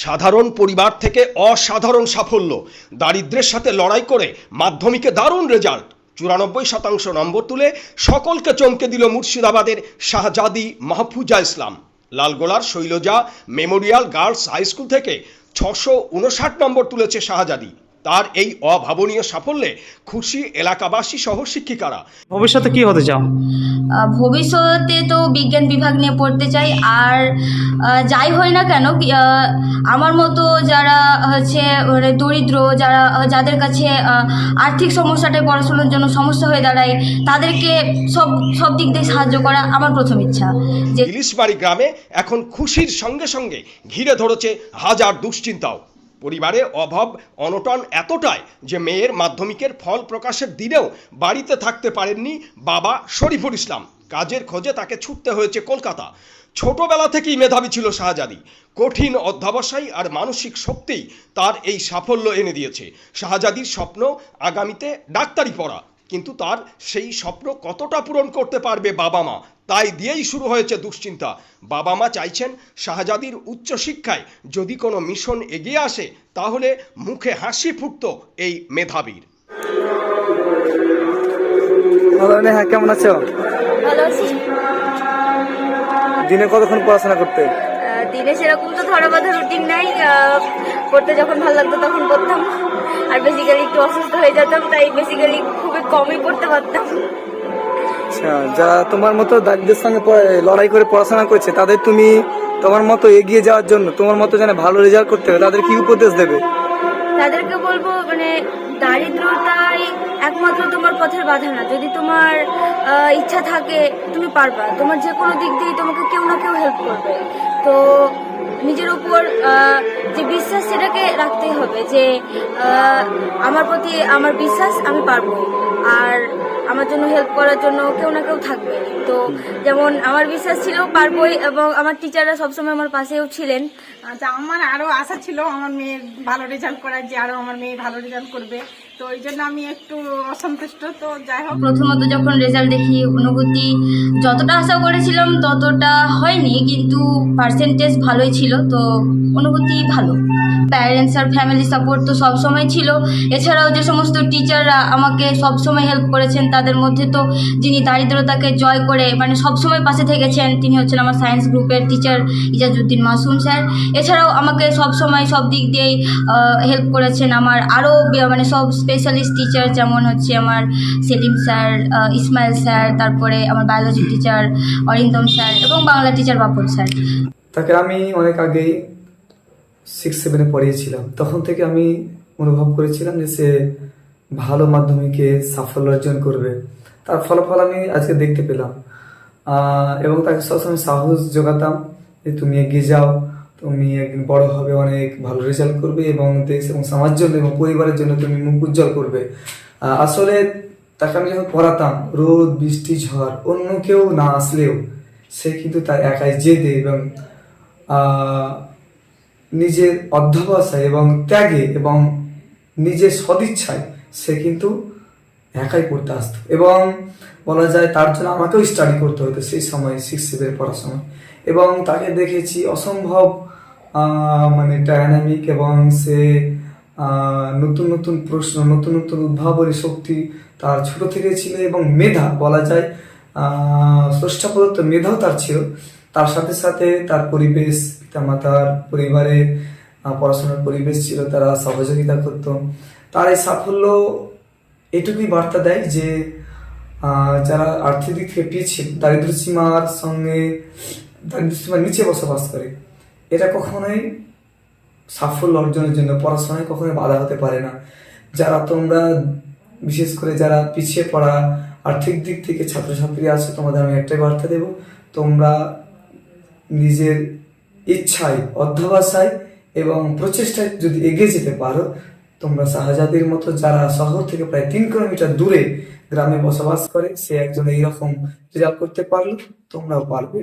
সাধারণ পরিবার থেকে অসাধারণ সাফল্য। দারিদ্রের সাথে লড়াই করে মাধ্যমিকে দারুণ রেজাল্ট। চুরানব্বই শতাংশ নম্বর তুলে সকলকে চমকে দিল মুর্শিদাবাদের Shahzadi Mahfuza Islam. লালগোলার Shailaja memorial girls high school থেকে ছশো উনষাট নম্বর তুলেছে শাহজাদি। তার এই অভাবনীয় সাফল্যে খুশি এলাকাবাসী সহ শিক্ষিকারা। ভবিষ্যতে কি হতে চাও? ভবিষ্যতে তো বিজ্ঞান বিভাগ নিয়ে পড়তে চাই আর যাই হয় না কেন কি, আমার মতো যারা হচ্ছে মানে দরিদ্র যারা যাদের কাছে আর্থিক সমস্যাটাই পড়াশোনার জন্য সমস্যা হয়ে দাঁড়ায় তাদেরকে সব সব দিক দিয়ে সাহায্য করা আমার প্রথম ইচ্ছা। যে ইলিশবাড়ি গ্রামে এখন খুশির সঙ্গে সঙ্গে ঘিরে ধরেছে হাজার দুশ্চিন্তাও। পরিবারে অভাব অনটন এতটাই যে মেয়ের মাধ্যমিকের ফল প্রকাশের দিনেও বাড়িতে থাকতে পারেননি বাবা শরীফুল ইসলাম। কাজের খোঁজে তাকে ছুটতে হয়েছে কলকাতা। ছোটবেলা থেকেই মেধাবী ছিল শাহজাদি। কঠিন অধ্যাবসায় আর মানসিক শক্তিই তার এই সাফল্য এনে দিয়েছে। শাহজাদির স্বপ্ন আগামীতে ডাক্তারি পড়া, কিন্তু তার সেই স্বপ্ন কতটা পূরণ করতে পারবে বাবা মা তাই দিয়েই শুরু হয়েছে দুশ্চিন্তা। বাবা মা চাইছেন শাহজাদির উচ্চশিক্ষায় যদি কোনো মিশন এগিয়ে আসে তাহলে মুখে হাসি ফুটত এই মেধাবীর। নেহা কেমন আছো? দিনে কতক্ষণ পড়াশোনা করতে? দিনে সেরকম তো ধরা বাঁধা রুটিন নাই। পড়তে যখন ভালো লাগতো তখন পড়তাম। আর বেসিক্যালি একটু অসুস্থ হয়ে যেতাম তাই বেসিক্যালি খুবই কমই পড়তে পারতাম। আচ্ছা যারা তোমার মতো দারিদ্রের সঙ্গে লড়াই করে পড়াশোনা করছে, তাদের তুমি তোমার মতো এগিয়ে যাওয়ার জন্য তোমার মতো যেন ভালো রেজাল্ট করতে হবে তাদের কি উপদেশ দেবে? তাদেরকে বলব মানে দারিদ্রতাই একমাত্র তোমার পথের বাধা না। যদি তোমার ইচ্ছা থাকে, তুমি পারবা। তোমার যে কোনো দিক দিয়ে তোমাকে কেউ না কেউ হেল্প করবে। তো নিজের উপর যে বিশ্বাস, সেটাকে রাখতেই হবে যে আমার প্রতি আমার বিশ্বাস, আমি পারব আর আমার জন্য হেল্প করার জন্য কেউ না কেউ থাকবে। তো যেমন আমার বিশ্বাস ছিল পারবই এবং আমার টিচাররা সবসময় আমার পাশেও ছিলেন। আচ্ছা আমার আরও আশা ছিল আমার মেয়ে ভালো রেজাল্ট করার যে আরও আমার মেয়ে ভালো রেজাল্ট করবে। তো ওই জন্য আমি একটু অসন্তুষ্ট, তো যাই হোক। প্রথমত যখন রেজাল্ট দেখি অনুভূতি, যতটা আশা করেছিলাম ততটা হয়নি, কিন্তু পার্সেন্টেজ ভালোই ছিল, তো অনুভূতি ভালো। প্যারেন্টস আর ফ্যামিলি সাপোর্ট তো সবসময় ছিল। এছাড়াও যে সমস্ত টিচাররা আমাকে সবসময় হেল্প করেছেন, তাদের মধ্যে তো যিনি দারিদ্রতাকে জয় করে মানে সবসময় পাশে থেকেছেন, তিনি হচ্ছেন আমার সায়েন্স গ্রুপের টিচার ইজাজুদ্দিন মাসুম স্যার। এছাড়াও আমাকে সবসময় সব দিক দিয়েই হেল্প করেছেন। আমার আরও মানে সব স্পেশালিস্ট টিচার যেমন হচ্ছে আমার সেলিম স্যার ইসমাইল স্যার, তারপরে আমার বায়োলজি টিচার অরিন্দম স্যার এবং বাংলা টিচার বাপন স্যার। তাকে আমি অনেক আগেই সিক্স সেভেনে পড়িয়েছিলাম। তখন থেকে আমি অনুভব করেছিলাম যে সে ভালো মাধ্যমিকে সাফল্য অর্জন করবে। তার ফলাফল আমি আজকে দেখতে পেলাম। এবং তাকে সবসময় সাহস যোগাতাম যে তুমি এগিয়ে যাও। তুমি একদিন বড় হবে, অনেক ভালো রেজাল্ট করবে এবং দেশ এবং সমাজ জন্য এবং পরিবারের জন্য তুমি মুখ উজ্জ্বল করবে। আসলে তাকে আমি যখন পড়াতাম, রোদ, বৃষ্টি, ঝড়, অন্য কেউ না আসলেও সে কিন্তু তার একাই জেদে এবং নিজের অধ্যবসায় এবং ত্যাগে এবং নিজের সদিচ্ছায় সে কিন্তু একাই পড়তে আসতো। এবং বলা যায় তার জন্য আমাকেও স্টাডি করতে হতো সেই সময় সিক্স সেভেন পড়ার সময় এবং তাকে দেখেছি অসম্ভব মানে ডায়নামিক এবং সে নতুন নতুন প্রশ্ন, নতুন নতুন উদ্ভাবনী শক্তি তার ছোট থেকে ছিল এবং মেধা, বলা যায় স্রষ্টা প্রদত্ত মেধাও তার ছিল। তার সাথে সাথে তার পরিবেশ, পিতামাতার পরিবারে পড়াশোনার পরিবেশ ছিল, তারা সহযোগিতা করত। তার এই সাফল্য এটুকুই বার্তা দেয় যে যারা আর্থিক দিক থেকে পিছিয়ে, দারিদ্র সীমার সঙ্গে দারিদ্র সীমার নিচে বসবাস করে এটা কখনোই সাফল্য অর্জনের জন্য পড়াশোনায় কখনোই বাধা হতে পারে না। যারা তোমরা, বিশেষ করে যারা পিছিয়ে পড়া আর্থিক দিক থেকে ছাত্রছাত্রী আছে, তোমাদের আমি একটাই বার্তা দেব, তোমরা নিজের ইচ্ছায়, অধ্যবসায় এবং প্রচেষ্টায় যদি এগিয়ে যেতে পারো তোমরা শাহজাদির মতো যারা শহর থেকে প্রায় তিন কিলোমিটার দূরে গ্রামে বসবাস করে, সে একজন এইরকম রেজাল্ট করতে পারল, তোমরাও পারবে।